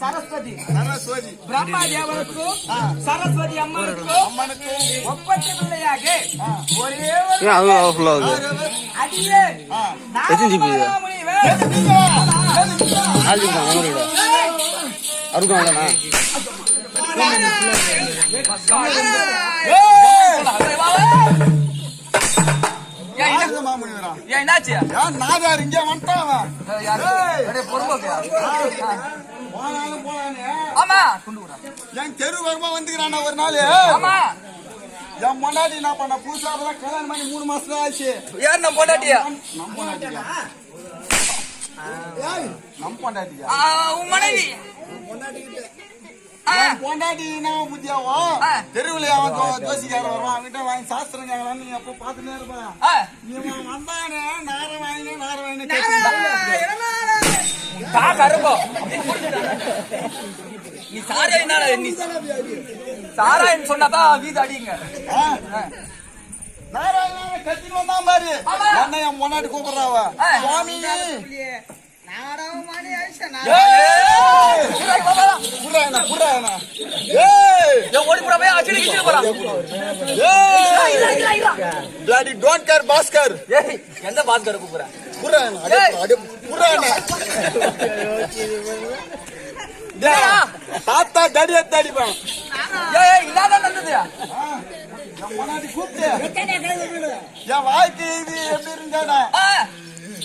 சரஸ்வதி. சரஸ்வதி. பிரம்மா தேவனுக்கும் சரஸ்வதி அம்மனுக்கும் அம்மனுக்கும் ஒப்பற்ற பிள்ளையாக. ஒரே ஒரு அடியே. என்னாச்சு? நாதார்? இங்கே வந்துட்டான் அவன். ஆமா. என் தெரு வருமா வந்துக்கிறான் ஒரு நாள். ஆமா. என் என்ன பண்ண? புதுசா கல்யாணம் பண்ணி மூணு மாசம் ஆச்சு. யார் நம்ம பொண்டாட்டியா? நம் பொண்டாட்டியா? ஏய், நம் பொண்டாட்டியா? ஆ, உன் மனைவி. பொண்டாட்டி என்ன புத்தியாவோ. தெருவில் அவன் தோ- ஜோசிக்கார வருவான் அவன்கிட்ட வாங்கி சாஸ்திரம் கேட்கலான்னு நீ அப்போ பார்த்துனே இருப்பேன். இவன் வந்தானே நார வாங்கினே நார வாங்கினே கா கரும்போ. நீ சாரா என்ன நீ சாராயன் சொன்னாதான் வீது அடிங்க நாராயண கத்தின்னு வந்தான் பாரு. என்ன என் முன்னாடி கூப்பிடுறாவ. சுவாமி. பாஸ்கர் ஏய். எந்த பாஸ்கர் கூப்பிடுற? ஏய். அடி என்னடா? தாத்தா தடி எடுத்து அடிப்பான் ஏய் இல்லாத நடந்தது என் வாழ்க்கை இது எப்படி இருந்தாடா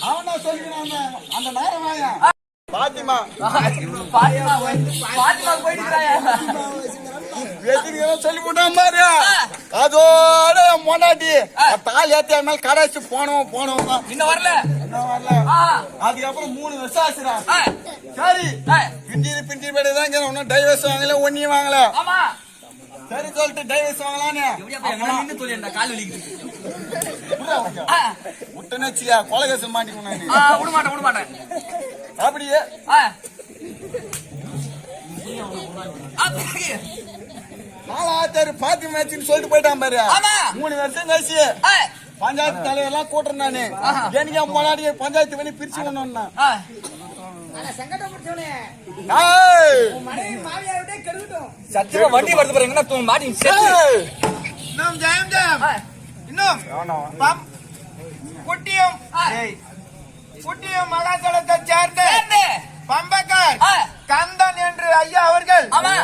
அவனா சொல்லிக்கிறான் அந்த- பாத்திமா பாத்திமா போய் பாத்திமா போயிட்டு சொல்லி போட்டான் பாரு அதோட என் பொண்டாட்டி தாலி ஏத்தி மேல கடைசி போனவன் தான் இன்னும் வரல என்ன வரல அதுக்கப்புறம் மூணு வருஷம் ஆச்சுடா. சரி. ஆ, பிண்டி பேடி தான் ஒன்னும் டைவர்ஸ் வாங்கல ஒன்னியும் வாங்கல. சரி சொல்லிட்டு டைவர்ஸ் வாங்கலான்னு. விட்டுன்னு வச்சியா கொலகேசல் மாட்டிக்கணும் விட மாட்டேன் விட மாட்டேன். அப்படியே. ஆ. ஆ, பிறகு. நாலாத்தாரு பாத்தி மேட்ச்னு சொல்லிட்டு போயிட்டான் பாரு. மூணு வருஷம் கழிச்சு. பஞ்சாயத்து தலைவரெல்லாம் கூட்டுறேன் நானு. எனக்கு என் முன்னாடி பஞ்சாயத்து பண்ணி பிரிச்சு ஆ. சத்தியமா வண்டி வருது பாருங்க மாட்டி செத்து. இன்னும் ஜெயம் ஜெயம் இன்னும் பம். குட்டியும். குட்டியும் மகாசலத்தை சேர்ந்த. பம்பக்கார். ஐயா அவர்கள். ஆமா.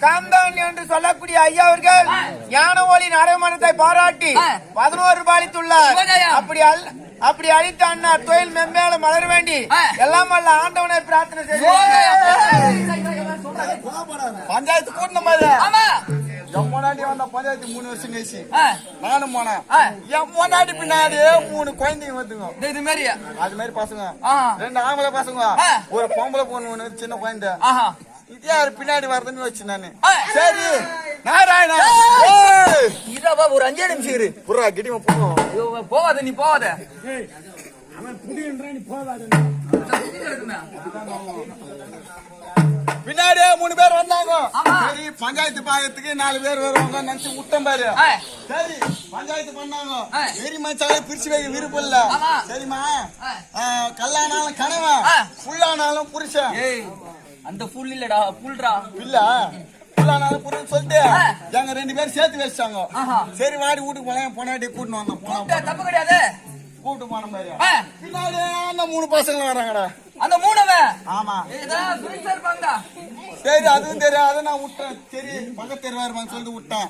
கந்தன் என்று சொல்லக்கூடிய ஐயா அவர்கள். ஞான ஒளி நரமணத்தை பாராட்டி. பதினோரு அளித்துள்ளார். அப்படி அல்ல அப்படி அளித்த அண்ணா தொழில் மென்மேல மலர வேண்டி. எல்லாம் வல்ல ஆண்டவனை பிரார்த்தனை பஞ்சாயத்து கூட்டணும் முன்னாடி வந்த பஞ்சாயத்து மூணு வருஷம் கழிச்சு. நானும் போனேன். என் முன்னாடி பின்னாடி மூணு குழந்தைங்க வந்துங்க. இது- இது மாதிரி அது மாதிரி பசங்க. ரெண்டு ஆம்பளை பசங்க. ஒரு பொம்பளை பொண்ணு சின்ன குழந்தை. இது யாரு பின்னாடி வருதுன்னு வச்சு நானு. சரி. நாராயணா. இதா ஒரு அஞ்சே நிமிஷம் இரு. புறா கிட்டிமா போவோம் போவாத நீ போவாத பின்னாடியே மூணு பேர் வந்தாங்க. ஆமா. சரி பஞ்சாயத்து பாயத்துக்கு நாலு பேர் வருவாங்க நினைச்சு விட்டோம் பாரு. சரி பஞ்சாயத்து பண்ணாங்க. வெறி மச்சாலே பிரிச்சு வைக்க விருப்பம் இல்ல. சரிம்மா. கல்லானாலும் கணவன் ஆ. புல்லானாலும் புருஷன். ஏய். அந்த புல் இல்லடா புல்றா இல்ல. புல்லானாலும் புருஷன் சொல்லிட்டு. எங்க ரெண்டு பேரும் சேர்த்து ஆஹா. சரி வாடி வீட்டுக்கு என் பொண்டாட்டி கூட்டின்னு வந்தோம். போனா தப்பு கிடையாது. கூட்டு போன ஆ, பின்னாடி அந்த மூணு பசங்க வராங்கடா. அந்த மூணவன். ஆமா. சார் அதுவும் தெரியாது. நான் விட்டேன். சரி பக்கத்து தெருவாருமான்னு சொல்லிட்டு விட்டேன்.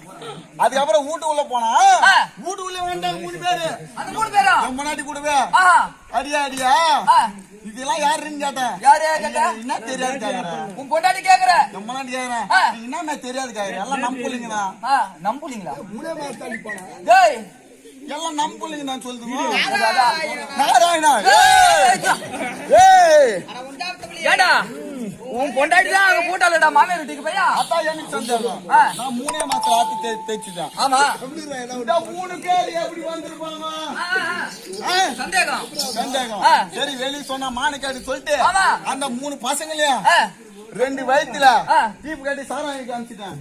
அதுக்கப்புறம் வீட்டுக்குள்ள போனா. வீட்டுக்குள்ள வேண்டாம் மூணு பேரு. அந்த மூணு பேரா? முன்னாடி கூடவே. அடியா அடியா. இதெல்லாம் யாருன்னு கேட்டேன் யாரு கேட்டா? என்ன தெரியாது கேக்குறேன் உன் பொண்டாட்டி கேக்குற? முன்னாடி கேக்குறேன் ஆ. என்ன தெரியாது கேக்குறேன் எல்லாம் நம்புலிங்க தான் ஆ, நம்புலீங்களா டேய். எல்லாம் நம்புலிங்க தான் சொல்லுங்க. நாராயணா. ஏய். ஏடா. உன் பொண்டாட்டி தான் அங்க போட்டாலடா மாமியார் வீட்டுக்கு பையா? அதான் எனக்கு சந்தேகம். நான் மூணே மாசம் ஆத்து தேய்ச்சுட்டேன் ஆமா. மூணு பேர் எப்படி வந்திருப்பாங்க? சந்தேகம். சந்தேகம். ஆ. சரி வெளிய சொன்னா மானக்காடு சொல்லிட்டு. அந்த மூணு பசங்களையும் ரெண்டு வயித்துல ஆ. தீப்பு கட்டி சாரம் காமிச்சிட்டேன்.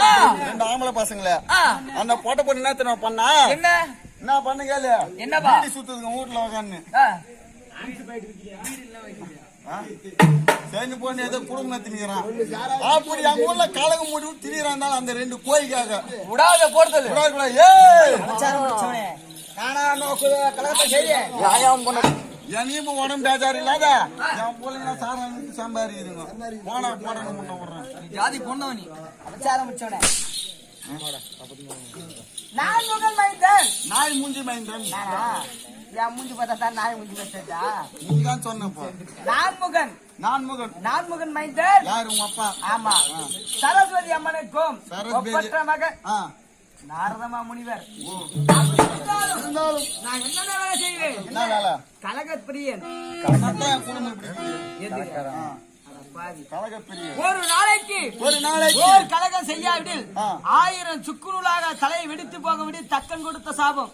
ஆ, ரெண்டு ஆம்பளை பசங்கள. ஆ. அந்த பொட்டை பொண்ணு என்ன தெரியுமா பண்ணா? என்ன? என்ன பண்ண கேளு. என்னப்பா? சுத்துதுங்க வீட்டுல உக்காந்து செஞ்சு போன ஏதோ குடும்பம் திணிக்கிறான் அப்படி எங்க ஊர்ல கலகம் முடிவு திணிக்கிறான் அந்த ரெண்டு கோயிக்காக விடாத போடுதல் கூடாது கூடாது ஏய்! நியாயம் பண்ண. என்னையும் இப்ப உடம்பு பேஜாரு இல்லாத என் பிள்ளைங்க சாரம் சம்பாதிக்குதுங்க போனா போடணும் முன்ன விடுறேன் ஜாதி பொண்ணவனி நான் முகன் மைந்தன். நாய் மூஞ்சி மைந்தன். நானா? என் மூஞ்சி பார்த்தா தான் நாய் மூஞ்சி வச்சா நீ தான் சொன்னப்போ யாரு உங்க அப்பா? ஆமா. சரஸ்வதி அம்மனுக்கும். ஒப்பற்ற மகன். நாரதமா முனிவர். இருந்தாலும் நான் என்னென்ன வேலை செய்வேன்? என்ன கலகப்பிரியன் கரெக்டா என் குடும்பம் ஒரு நாளைக்கு ஒரு நாளைக்கு. ஓர் கலகம் செய்யாவிடில். ஆயிரம் சுக்குநூலாக தலையை வெடித்து போக விடி தக்கன் கொடுத்த சாபம்.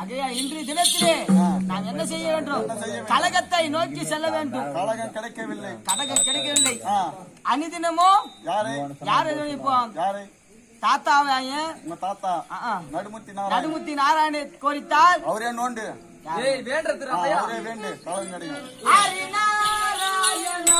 ஆகையா இன்றைய தினத்திலே நாம் என்ன செய்ய வேண்டும்? கலகத்தை நோக்கி செல்ல வேண்டும். கலகம் கிடைக்கவில்லை. கலகம் கிடைக்கவில்லை. அனுதினமோ யாரு? யாரு இப்போ யாரு? தாத்தாவையும் உங்க தாத்தா. நடுமுத்தி நடுமுத்தி நாராயண கோரித்தால்? அவரே நோண்டு. வேண்டு. கலகம் கிடைக்கும் ஹரிநாராயண.